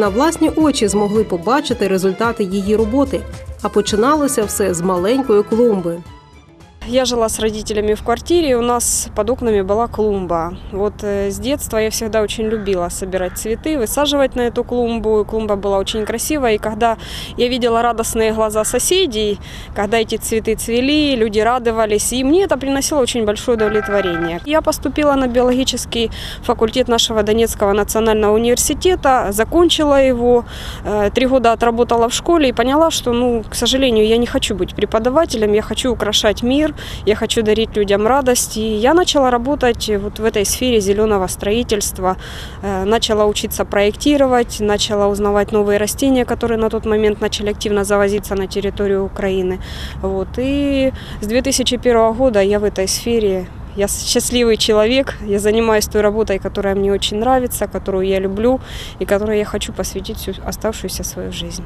на власні очі змогли побачити результати її роботи. А починалося все з маленької клумби. Я жила с родителями в квартире, у нас под окнами была клумба. Вот э, с детства я всегда очень любила собирать цветы, высаживать на эту клумбу. Клумба была очень красивая, и когда я видела радостные глаза соседей, когда эти цветы цвели, люди радовались, и мне это приносило очень большое удовлетворение. Я поступила на биологический факультет нашего Донецкого национального университета, закончила его, э, три года отработала в школе и поняла, что, ну, к сожалению, я не хочу быть преподавателем, я хочу украшать мир, я хочу дарить людям радость. И я начала работать вот в этой сфере зеленого строительства, Э, начала учиться проектировать, начала узнавать новые растения, которые на тот момент начали активно завозиться на территорию Украины. Вот. И с 2001 года я в этой сфере я счастливый человек, я занимаюсь той работой, которая мне очень нравится, которую я люблю и которой я хочу посвятить всю оставшуюся свою жизнь.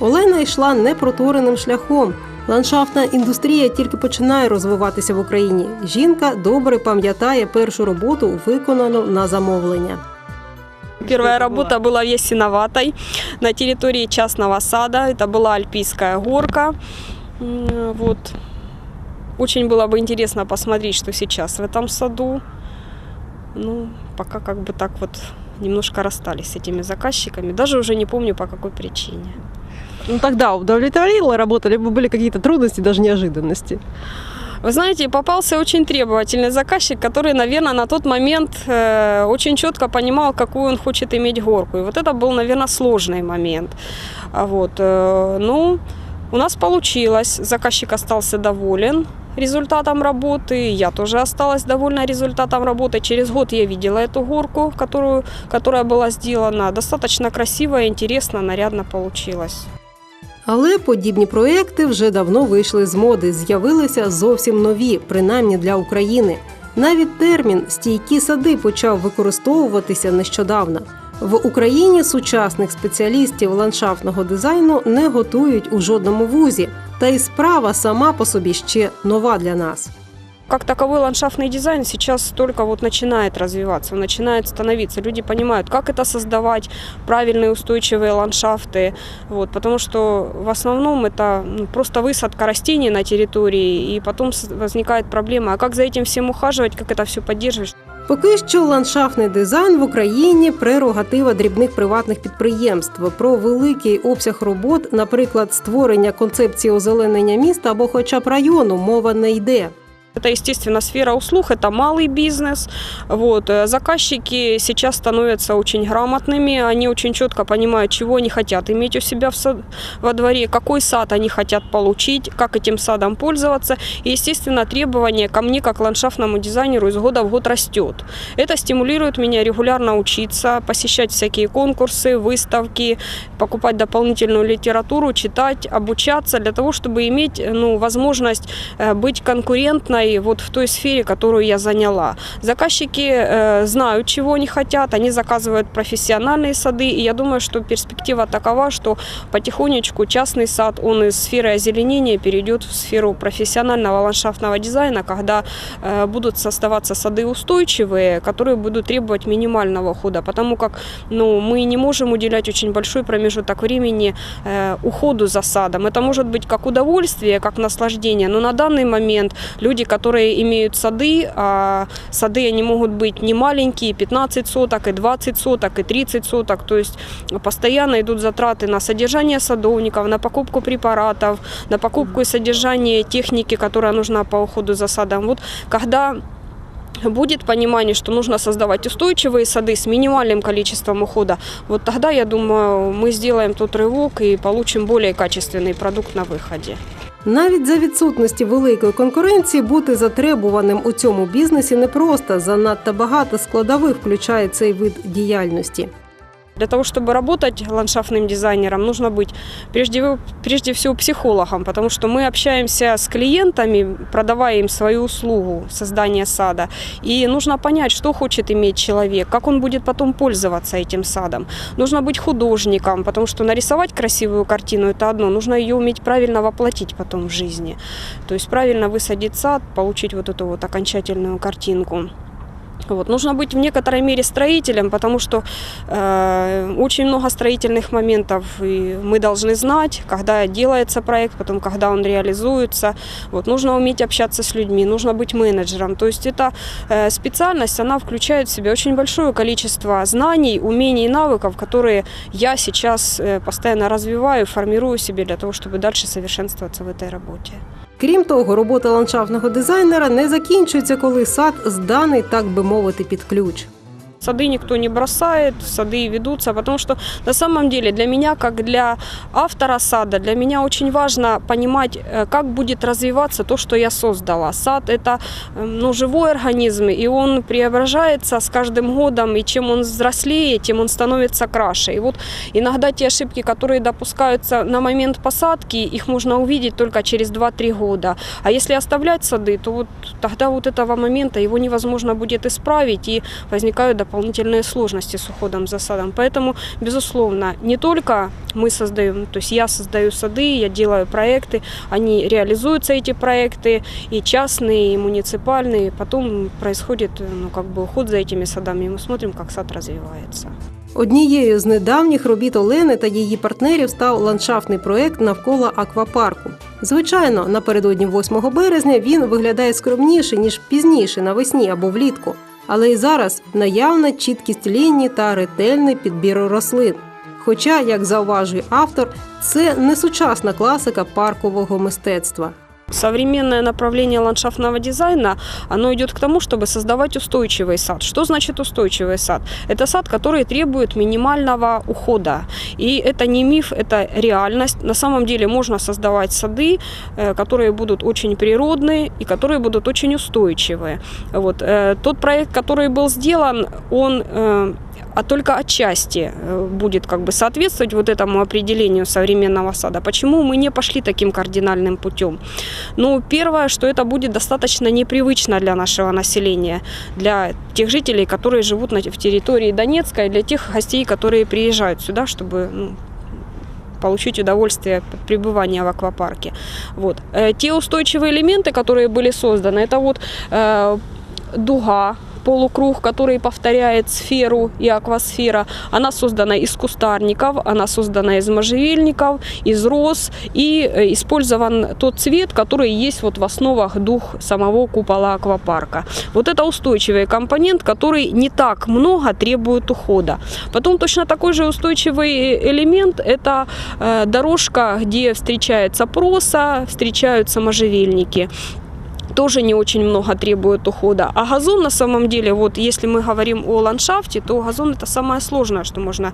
Олена йшла непротореним шляхом. Ландшафтна індустрія тільки починає розвиватися в Україні. Жінка добре пам'ятає першу роботу, виконану на замовлення. Первая работа была в Ясиноватой на территории частного сада. Это была Альпийская горка. М, Вот. Очень было бы интересно посмотреть, что сейчас в этом саду. Ну, пока как бы так вот немножко расстались с этими заказчиками. Даже уже не помню по какой причине. Ну тогда удовлетворила работа, либо были какие-то трудности, даже неожиданности? Вы знаете, попался очень требовательный заказчик, который, наверное, на тот момент э, очень четко понимал, какую он хочет иметь горку. И вот это был, наверное, сложный момент. А Вот, э, ну, у нас получилось. Заказчик остался доволен результатом работы. Я тоже осталась довольна результатом работы. Через год я видела эту горку, которую, которая была сделана. Достаточно красиво, интересно, нарядно получилось. Але подібні проекти вже давно вийшли з моди, з'явилися зовсім нові, принаймні для України. Навіть термін стійкі сади почав використовуватися нещодавно. В Україні сучасних спеціалістів ландшафтного дизайну не готують у жодному вузі, та й справа сама по собі ще нова для нас Как таковой ландшафтный дизайн сейчас только вот начинает развиваться, он начинает становиться. Люди понимают, как это создавать, правильные устойчивые ландшафты. Вот, потому что в основном это ну, просто высадка растений на территории, и потом с- возникает проблема, а как за этим всем ухаживать, как это все поддерживать. Поки що ландшафтний дизайн в Україні прерогатива дрібних приватних підприємств. Про великий обсяг робот, наприклад, створення концепції озеленення міста або хоча б району, мова не йде. Это, естественно, сфера услуг, это малый бизнес. Вот. э, Заказчики сейчас становятся очень грамотными, они очень четко понимают, чего они хотят иметь у себя в сад, во дворе, какой сад они хотят получить, как этим садом пользоваться. И, естественно, требование ко мне, как ландшафтному дизайнеру, из года в год растет. Это стимулирует меня регулярно учиться, посещать всякие конкурсы, выставки, покупать дополнительную литературу, читать, обучаться для того, чтобы иметь ну, возможность э, быть конкурентной вот в той сфере, которую я заняла. Заказчики э, знают, чего они хотят, они заказывают профессиональные сады, и я думаю, что перспектива такова, что потихонечку частный сад, он из сферы озеленения перейдет в сферу профессионального ландшафтного дизайна, когда э, будут создаваться сады устойчивые, которые будут требовать минимального ухода, потому как ну, мы не можем уделять очень большой промежуток времени э, уходу за садом. Это может быть как удовольствие, как наслаждение, но на данный момент люди, которые имеют сады, а сады они могут быть не маленькие, 15 соток, и 20 соток, и 30 соток, то есть постоянно идут затраты на содержание садовников, на покупку препаратов, на покупку и содержание техники, которая нужна по уходу за садом. Вот когда будет понимание, что нужно создавать устойчивые сады с минимальным количеством ухода, вот тогда, я думаю, мы сделаем тот рывок и получим более качественный продукт на выходе. Навіть за відсутності великої конкуренції бути затребуваним у цьому бізнесі непросто. Занадто багато складових включає цей вид діяльності. Для того, чтобы работать ландшафтным дизайнером, нужно быть прежде, прежде всего психологом, потому что мы общаемся с клиентами, продавая им свою услугу создания сада. И нужно понять, что хочет иметь человек, как он будет потом пользоваться этим садом. Нужно быть художником, потому что нарисовать красивую картину – это одно, нужно ее уметь правильно воплотить потом в жизни. То есть правильно высадить сад, получить вот эту вот окончательную картинку. Вот. Нужно быть в некоторой мере строителем, потому что э, очень много строительных моментов, и мы должны знать, когда делается проект, потом когда он реализуется. Вот. Нужно уметь общаться с людьми, нужно быть менеджером. То есть эта э, специальность, она включает в себя очень большое количество знаний, умений и навыков, которые я сейчас э, постоянно развиваю, формирую в себе для того, чтобы дальше совершенствоваться в этой работе. Крім того, робота ландшафтного дизайнера не закінчується, коли сад зданий, так би мовити, під ключ. Сады никто не бросает, сады ведутся, потому что на самом деле для меня, как для автора сада, для меня очень важно понимать, э, как будет развиваться то, что я создала. Сад – это э, ну, живой организм, и он преображается с каждым годом, и чем он взрослее, тем он становится краше. И вот иногда те ошибки, которые допускаются на момент посадки, их можно увидеть только через 2-3 года. А если оставлять сады, то вот тогда вот этого момента его невозможно будет исправить, и возникают дополнительные сложности с уходом за садом. Поэтому, безусловно, не только мы создаем, то есть я создаю сады, я делаю проекты, они реализуются, эти проекты, и частные, и муниципальные. Потом происходит ну, как бы уход за этими садами, и мы смотрим, как сад развивается. Однією з недавніх робіт Олени та її партнерів став ландшафтний проект навколо аквапарку. Звичайно, напередодні 8 березня він виглядає скромніше ніж пізніше навесні або влітку. Але й зараз наявна чіткість ліній та ретельний підбір рослин. Хоча, як зауважує автор, це не сучасна класика паркового мистецтва. Современное направление ландшафтного дизайна, оно идет к тому, чтобы создавать устойчивый сад. Что значит устойчивый сад? Это сад, который требует минимального ухода. И это не миф, это реальность. На самом деле можно создавать сады, э, которые будут очень природные и которые будут очень устойчивые. Вот. э, Тот проект, который был сделан, он э, а только отчасти э, будет как бы соответствовать вот этому определению современного сада. Почему мы не пошли таким кардинальным путем? Ну, первое, что это будет достаточно непривычно для нашего населения, для тех жителей, которые живут в территории Донецка, и для тех гостей, которые приезжают сюда, чтобы ну, получить удовольствие от пребывания в аквапарке. Вот. Э, Те устойчивые элементы, которые были созданы, это вот э, дуга, полукруг, который повторяет сферу и аквасфера. Она создана из кустарников, она создана из можжевельников, из роз и э, использован тот цвет, который есть вот в основах дух самого купола аквапарка. Вот это устойчивый компонент, который не так много требует ухода. Потом точно такой же устойчивый элемент – это э, дорожка, где встречается проса, встречаются можжевельники тоже не очень много требует ухода. А газон на самом деле, вот если мы говорим о ландшафте, то газон это самое сложное, что можно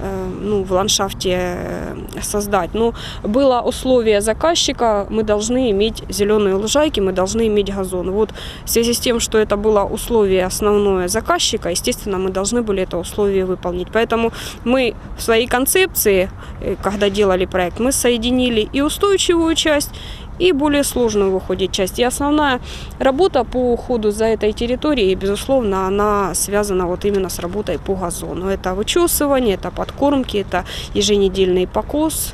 э, ну, в ландшафте э, создать. Но было условие заказчика, мы должны иметь зеленые лужайки, мы должны иметь газон. Вот в связи с тем, что это было условие основное заказчика, естественно, мы должны были это условие выполнить. Поэтому мы в своей концепции, э, когда делали проект, мы соединили и устойчивую часть, и более сложную выходит часть. И основная работа по уходу за этой территорией, безусловно, она связана вот именно с работой по газону. Это вычесывание, это подкормки, это еженедельный покос,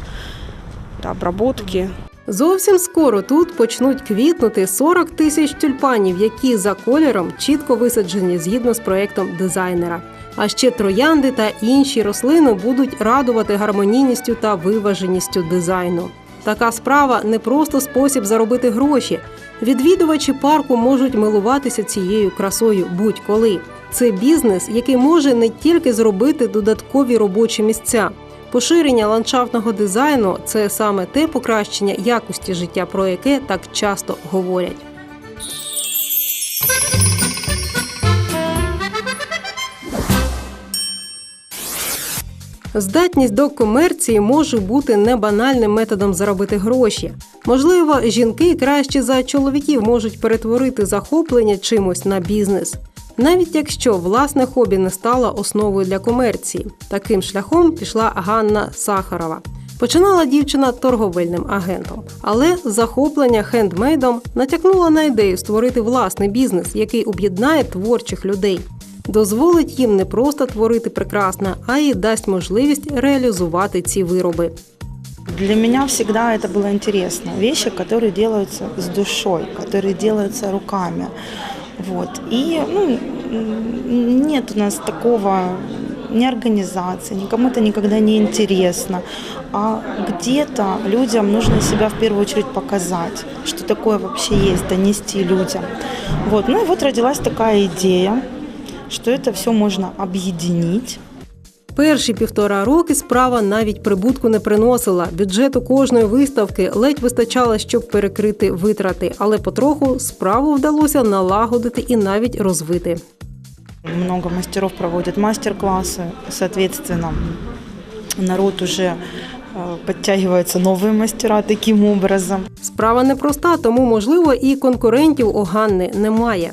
это обработки. Зовсім скоро тут почнуть квітнути 40 тисяч тюльпанів, які за кольором чітко висаджені згідно з проектом дизайнера. А ще троянди та інші рослини будуть радувати гармонійністю та виваженістю дизайну. Така справа не просто спосіб заробити гроші. Відвідувачі парку можуть милуватися цією красою будь-коли. Це бізнес, який може не тільки зробити додаткові робочі місця. Поширення ландшафтного дизайну це саме те покращення якості життя, про яке так часто говорять. Здатність до комерції може бути не банальним методом заробити гроші. Можливо, жінки краще за чоловіків можуть перетворити захоплення чимось на бізнес. Навіть якщо власне хобі не стало основою для комерції, таким шляхом пішла Ганна Сахарова. Починала дівчина торговельним агентом, але захоплення хендмейдом натякнуло на ідею створити власний бізнес, який об'єднає творчих людей Дозволить їм не просто творити прекрасне, а й дасть можливість реалізувати ці вироби. Для меня всегда это было интересно. Вещи, которые делаются с душой, которые делаются руками. Вот. И ну, м, нет у нас такого ни организации, никому это никогда не интересно. А где-то людям нужно себя в первую очередь показать, что такое вообще есть, донести людям. Вот. Ну и вот родилась такая идея, что это все можно объединить. Перші півтора роки справа навіть прибутку не приносила. Бюджету кожної виставки ледь вистачало, щоб перекрити витрати, але потроху справу вдалося налагодити і навіть розвити. Много мастеров проводят мастер-классы, соответственно, народ уже э, подтягивается новые мастера таким образом. Справа непроста, тому можливо і конкурентів у Ганни немає.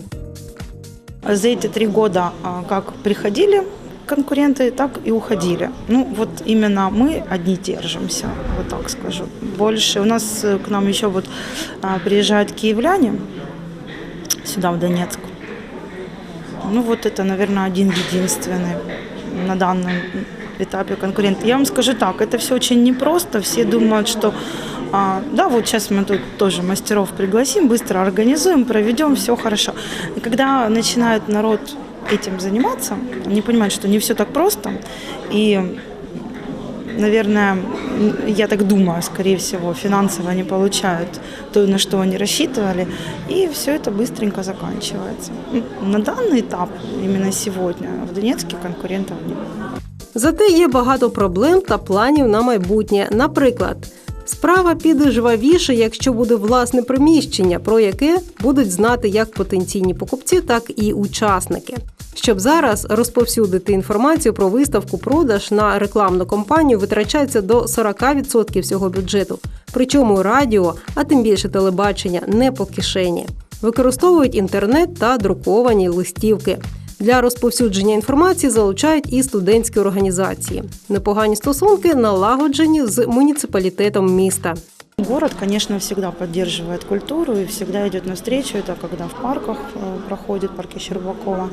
За эти три года а, как приходили конкуренты, так и уходили. Ну, вот именно мы одни держимся, вот так скажу. Больше у нас э, к нам еще вот а, приезжают киевляне сюда, в Донецк. Ну, вот это, наверное, один единственный на данном этапе конкурент. Я вам скажу так, это все очень непросто. Все думают, что а, да, вот сейчас мы тут тоже мастеров пригласим, быстро организуем, проведем, все хорошо. И когда начинает народ этим заниматься, они понимают, что не все так просто. И, наверное, м, я так думаю, скорее всего, финансово они получают то, на что они рассчитывали, и все это быстренько заканчивается. М, На данный этап, именно сегодня, в Донецке конкурентов нет. Зате є багато проблем та планів на майбутнє. Наприклад, справа піде жвавіше, якщо буде власне приміщення, про яке будуть знати як потенційні покупці, так і учасники. Щоб зараз розповсюдити інформацію про виставку продаж на рекламну кампанію витрачається до 40% всього бюджету. Причому радіо, а тим більше телебачення, не по кишені. Використовують інтернет та друковані листівки. Для розповсюдження інформації залучають і студентські організації. Непогані стосунки налагоджені з муніципалітетом міста. Город, конечно, всегда поддерживает культуру и всегда идет навстречу. Это когда в парках э, проходит, в парке Щербакова,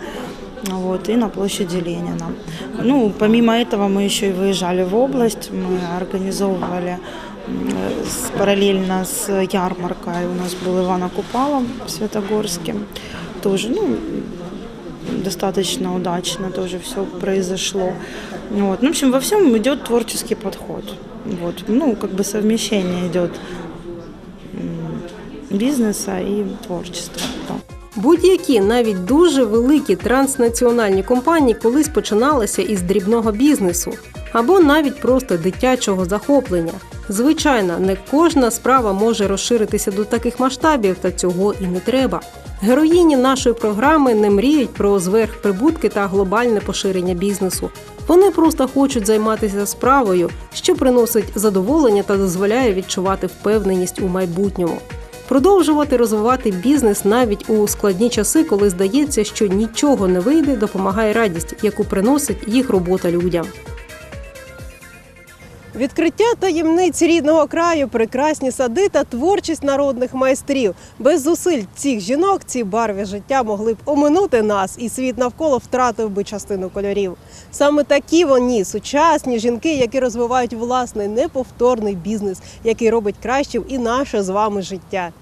вот, и на площади Ленина. Ну, помимо этого мы еще и выезжали в область, мы организовывали м, с- параллельно с ярмаркой. У нас был Ивана Купала в Светогорске. Тоже, ну, достаточно удачно тоже все произошло. Вот. Ну, в общем, во всем идет творческий подход. Вот. Ну, как бы совмещение идет м, бизнеса и творчества. Будь-які навіть дуже великі транснаціональні компанії колись починалися із дрібного бізнесу або навіть просто дитячого захоплення. Звичайно, не кожна справа може розширитися до таких масштабів, та цього і не треба. Героїні нашої програми не мріють про зверхприбутки та глобальне поширення бізнесу. Вони просто хочуть займатися справою, що приносить задоволення та дозволяє відчувати впевненість у майбутньому. Продовжувати розвивати бізнес навіть у складні часи, коли здається, що нічого не вийде, допомагає радість, яку приносить їх робота людям. Відкриття таємниць рідного краю, прекрасні сади та творчість народних майстрів. Без зусиль цих жінок ці барві життя могли б оминути нас, і світ навколо втратив би частину кольорів. Саме такі вони сучасні жінки, які розвивають власний неповторний бізнес, який робить кращим і наше з вами життя.